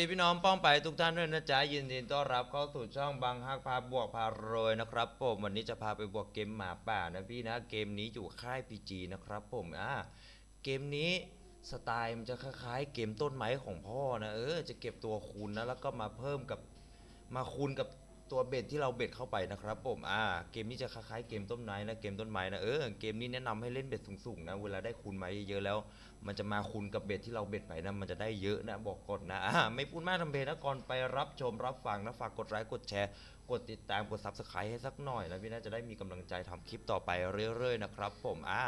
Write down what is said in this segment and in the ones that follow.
ดีพี่น้องป้องไปทุกท่านด้วยนะจ๊ะยินดีต้อนรับเข้าสู่ช่องบางฮักพาบวกพารวยนะครับผมวันนี้จะพาไปบวกเกมหมาป่านะพี่นะเกมนี้อยู่ค่ายพีจีนะครับผมอ่าเกมนี้สไตล์มันจะคล้ายๆ เกมต้นไม้ของพ่อนะเออจะเก็บตัวคูณนะแล้วก็มาเพิ่มกับมาคูณกับ ตัวเบ็ดที่เราเบ็ดเข้าไปนะครับผมอ่าเกมนี้จะคล้ายๆเกมต้นไม้นะเกมต้นไม้นะเออเกมนี้แนะนำให้เล่นเบ็ดสูงๆนะเวลาได้คูณไม้เยอะๆแล้ว มันจะมาคูณกับเบ็ดที่เราเบ็ดไปนะมันจะได้เยอะนะบอกก่อนนะอ่าไม่พูดมากทำเพลงนะก่อนไปรับชมรับฟังนะฝากกดไลค์กดแชร์กดติดตามกด subscribe ให้สักหน่อยนะพี่น่าจะได้มีกำลังใจทำคลิปต่อไปเรื่อยๆนะครับผมอ่า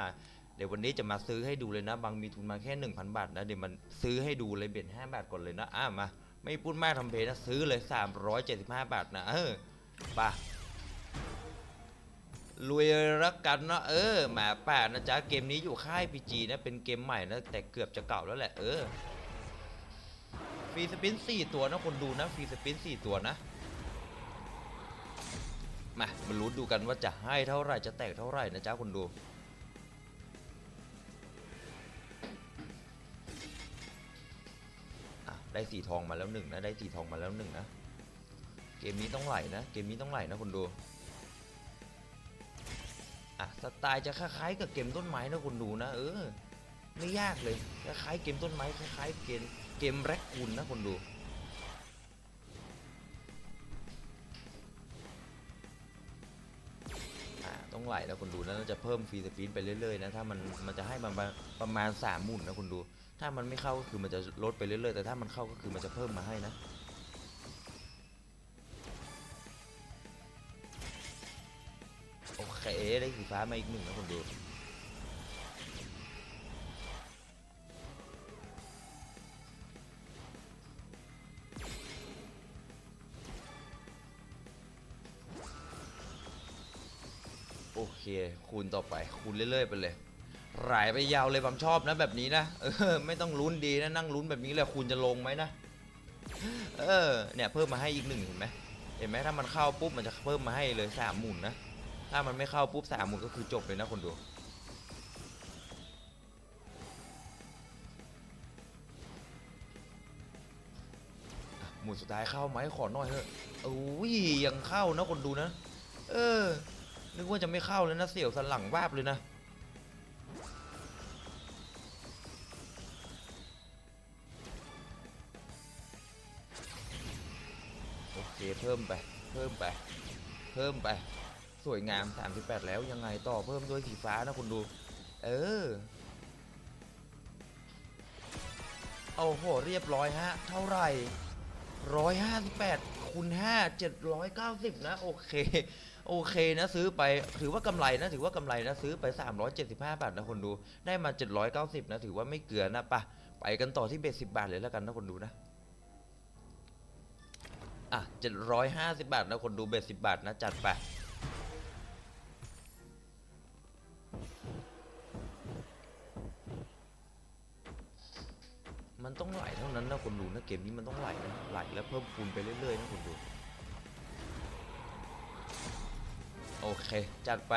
เดี๋ยววันนี้จะมาซื้อให้ดูเลยนะ บางมีทุนมาแค่ 1,000 บาทนะเดี๋ยวมันซื้อให้ดูเลยเบ็ด5บาทก่อนเลยนะอ่ามา ไม่พูดมากทำเพลงนะซื้อเลย 375 บาทนะเออไป่ะรวยรักกันเนาะเออหมาป่านะจ๊ะเกมนี้อยู่ค่ายพีจีนะเป็นเกมใหม่นะแต่เกือบจะเก่าแล้วแหละเออฟรีสปินสี่ตัวนะคนดูนะฟรีสปินสี่ตัวนะมามาลุ้นดูกันว่าจะให้เท่าไหร่จะแตกเท่าไหร่นะจ๊ะคนดู ได้สีทองมาแล้วหนึ่งนะ ได้สีทองมาแล้วหนึ่งนะ เกมนี้ต้องไหลนะ เกมนี้ต้องไหลนะคนดู อะ สไตล์จะคล้ายๆกับเกมต้นไม้นะคุณดูนะ เออ ไม่ยากเลย คล้ายๆเกมต้นไม้ คล้ายๆเกม เกมแร็กคูนนะคุณดูต้องไหลนะคุณดูนะจะเพิ่มฟรีสปีดไปเรื่อยๆนะ ถ้ามันมันจะให้มันประประมาณสามหมุนนะคุณดู ถ้ามันไม่เข้าก็คือมันจะลดไปเรื่อยๆ แต่ถ้ามันเข้าก็คือมันจะเพิ่มมาให้นะโอเคได้สีฟ้ามาอีกหนึ่งนะคนดูโอเคคูณต่อไปคูณเรื่อยๆไปเลย หลไปยาวเลยผมชอบนะแบบนี้นะเออไม่ต้องลุ้นดีนะนั่งลุ้นแบบนี้เลยคูณจะลงไหมนะเออเนี่ยเพิ่มมาให้อีกหนึ่งเห็นไหมเห็นไหมถ้ามันเข้าปุ๊บมันจะเพิ่มมาให้เลยสามหมุนนะถ้ามันไม่เข้าปุ๊บสามหมุนก็คือจบเลยนะคนดูหมุนสุดท้ายเข้าไหมขอหน่อยเถอะโอ้ยยังเข้านะคนดูนะ เออ นึกว่าจะไม่เข้าเลยนะเสี่ยวสันหลังวาบเลยนะ เคเพิ่มไป เพิ่มไป เพิ่มไป สวยงาม 38 แล้วยังไงต่อเพิ่มด้วยสีฟ้านะคุณดู เออ โอ้โห เรียบร้อยฮะ เท่าไหร่158คูณ5 790นะ โอเค โอเคนะซื้อไปถือว่ากำไรนะถือว่ากำไรนะซื้อไป375บาทนะคนดู ได้มา790นะถือว่าไม่เกลือนะปะไปกันต่อที่เบส10บาทเลยแล้วกันนะคนดูนะ อะ 750 บาทนะคนดูเบส10 บาทนะ จัดไปมันต้องไหลเท่านั้นนะคนดูนะเกมนี้มันต้องไหลนะไหลแล้วเพิ่มคูณไปเรื่อยๆนะคนดู โอเค จัดไป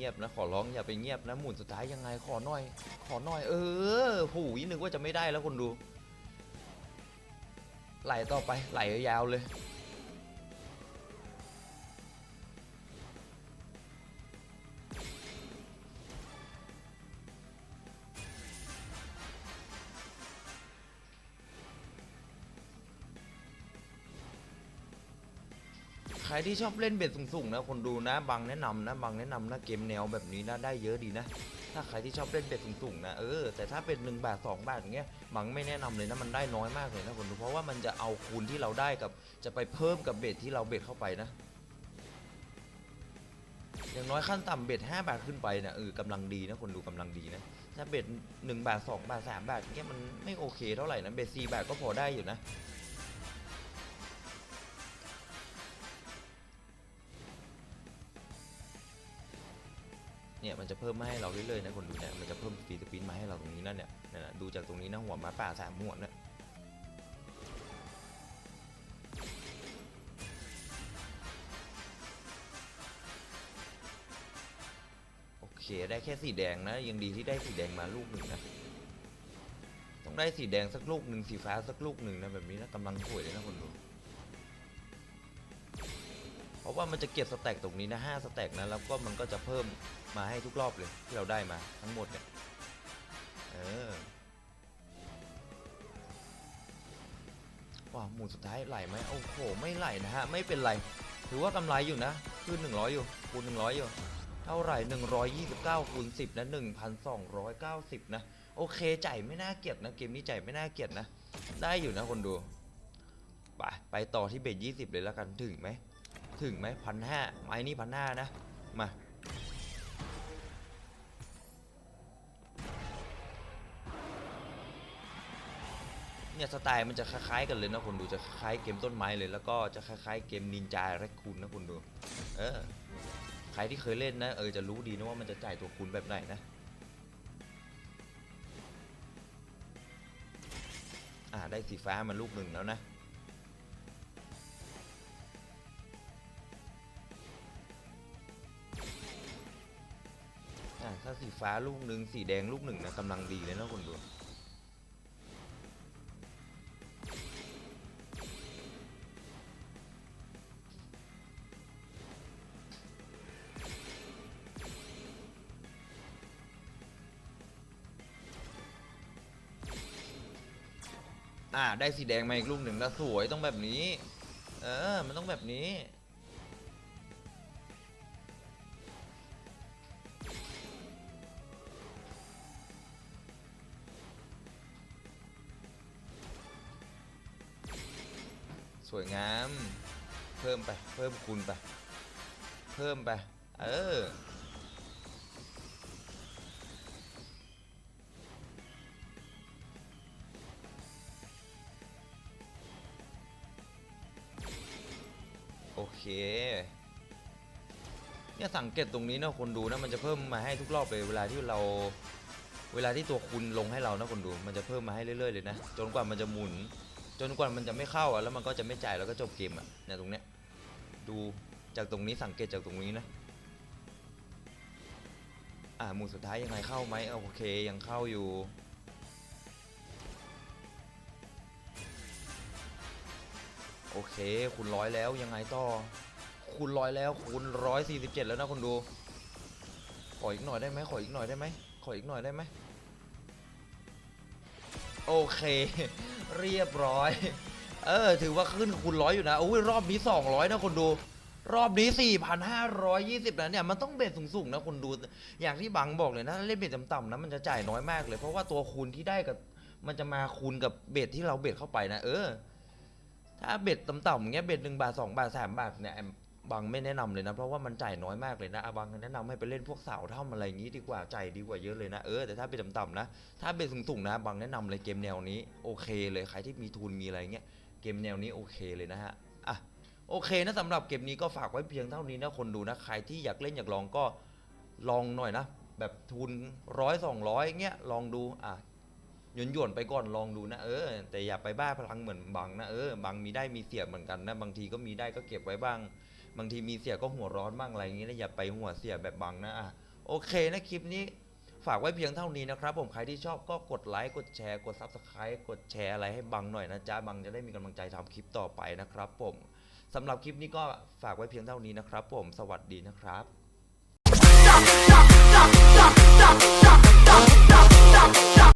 งียบนะ ขอร้องอย่าไปเงียบนะ หมุนสุดท้ายยังไงขอหน่อย ขอหน่อย เออหูยนึกว่าจะไม่ได้แล้วคนดู ไหลต่อไปไหลยาวเลย รที่ชอบเล่นเบ็ดสูงๆนะคนดูนะบางแนะนำนะบางแนะนำนะเกมแนวแบบนี้นะได้เยอะดีนะ ถ้าใครที่ชอบเล่นเบ็ดสูงๆนะเออแต่ถ้าเป็น1บาท2บาทอย่างเงี้ยบางไม่แนะนำเลยนะมันได้น้อยมากเลยนะคนดูเพราะว่ามันจะเอาคูณที่เราได้กับ จะไปเพิ่มกับเบ็ดที่เราเบ็ดเข้าไปนะอย่างน้อยขั้นต่ำเบ็ด5บาทขึ้นไปนะเออกำลังดีนะคนดูกำลังดีนะถ้าเบ็ด1บาท2บาท3บาทอย่างเงี้ยมันไม่โอเคเท่าไหร่นะเบ็ด4บาทก็พอได้อยู่นะ เนี่ยมันจะเพิ่มมาให้เราเรื่อยๆนะคนดูเนี่ยมันจะเพิ่มฟีดพินมาให้เราตรงนี้นั่นเนี่ยนี่ะดูจากตรงนี้นะหัวมาป่าสามหมวดเนี่ยโอเคได้แค่สีแดงนะ ยังดีที่ได้สีแดงมาลูกหนึ่งนะต้องได้สีแดงสักลูกหนึ่งสีฟ้าสักลูกหนึ่งนะแบบนี้นะกำลังสวยเลยนะคนดู ราะว่ามันจะเก็บสแต็กตรงนี้นะห้าสแต็กนะแล้วก็มันก็จะเพิ่มมาให้ทุกรอบเลยที่เราได้มาทั้งหมดเนี่ยเออว้าวหมุนสุดท้ายไหลไหมโอ้โหไม่ไหลนะฮะไม่เป็นไรถือว่ากำไรอยู่นะคือ100 อยู่คูณ100 อยู่ เท่าไหร่ 129คูณ10นะ1,290 นะ โอเคจ่ายไม่น่าเกลียดนะ เกมนี้จ่ายไม่น่าเกลียดนะ ได้อยู่นะคนดู ไปไปต่อที่เบส20 เลยแล้วกันถึงไหม ถึงไหมพันห้าไม้นี่พันห้านะ มา เนี่ยสไตล์มันจะคล้ายๆกันเลยนะคนดูจะคล้ายเกมต้นไม้เลย แล้วก็จะคล้ายๆเกมนินจาแรคคูนนะคุณดู เออ ใครที่เคยเล่นนะ เออจะรู้ดีนะว่ามันจะจ่ายตัวคูณแบบไหนนะอ่าได้สีฟ้ามาลูกหนึ่งแล้วนะาสีฟ้าลูกหนึ่งสีแดงลูกหนึ่งนะกำลังดีเลยนะคุณดูอ่าได้สีแดงมาอีกลูกหนึ่งแล้วสวยต้องแบบนี้ เออ มันต้องแบบนี้ สวยงาม เพิ่มไปเพิ่มคูณไป เพิ่มไป เออโอเค เนี่ยสังเกตตรงนี้นะคนดูนะมันจะเพิ่มมาให้ทุกรอบเลยเวลาที่เรา เวลาที่ตัวคุณลงให้เรานะคนดู มันจะเพิ่มมาให้เรื่อยๆเลยนะจนกว่ามันจะหมุน จนกว่ามันจะไม่เข้าอะแล้วมันก็จะไม่จ่ายแล้วก็จบเกมอะเนี่ยตรงเนี้ยดูจากตรงนี้สังเกตจากตรงนี้นะอ่าหมุนสุดท้ายยังไงเข้าไหมโอเคยังเข้าอยู่โอเคคุณร้อยแล้วยังไงต่อคุณร้อยแล้วคุณร้อยสี่สิบเจ็ดแล้วนะคนดูขออีกหน่อยได้ไหมขออีกหน่อยได้ไหมขออีกหน่อยได้ไหม โอเค เรียบร้อย เออ ถือว่าขึ้นคูณร้อยอยู่นะโอ้ยรอบนี้ 200 นะคนดู รอบนี้ 4,520นะเนี่ย มันต้องเบ็ดสูงๆนะคนดู อย่างที่บังบอกเลยนะ เล่นเบ็ดต่ำๆนะ มันจะจ่ายน้อยมากเลย เพราะว่าตัวคูณที่ได้กับ มันจะมาคูณกับเบ็ดที่เราเบ็ดเข้าไปนะ เออ ถ้าเบ็ดต่ำๆอย่างเงี้ย เบ็ดหนึ่งบาทสองบาทสามบาทเนี่ย บางไม่แนะนำเลยนะ เพราะว่ามันจ่ายน้อยมากเลยนะอะบางแนะนำให้ไปเล่นพวกสาวถ้ำอะไรอย่างงี้ดีกว่าใจายดีกว่าเยอะเลยนะเออแต่ถ้าเบ็ดต่ำๆนะ ถ้าเบ็ดสูงๆนะบางแนะนำเลยเกมแนวนี้โอเคเลยใครที่มีทุนมีอะไรเงี้ยเกมแนวนี้โอเคเลยนะฮะอะโอเคนะสำหรับเกมนี้ก็ฝากไว้เพียงเท่านี้นะคนดูนะใครที่อยากเล่นอยากลองก็ลองหน่อยนะ แบบทุนร้อยสองร้อยเงี้ยลองดูอะหยวนหยวนไปก่อนลองดูนะเออแต่อย่าไปบ้าพลังเหมือนบังนะเออบางมีได้มีเสียเหมือนกันนะบางทีก็มีได้ก็เก็บไว้บ้าง บางทีมีเสียก็หัวร้อนบ้างอะไรอย่างนี้นะอย่าไปหัวเสียแบบบังนะอะโอเคนะคลิปนี้ฝากไว้เพียงเท่านี้นะครับผมใครที่ชอบก็กดไลค์กดแชร์กดซับสไครต์กดแชร์อะไรให้บังหน่อยนะจ๊ะบังจะได้มีกำลังใจทำคลิปต่อไปนะครับผมสำหรับคลิปนี้ก็ฝากไว้เพียงเท่านี้นะครับผมสวัสดีนะครับ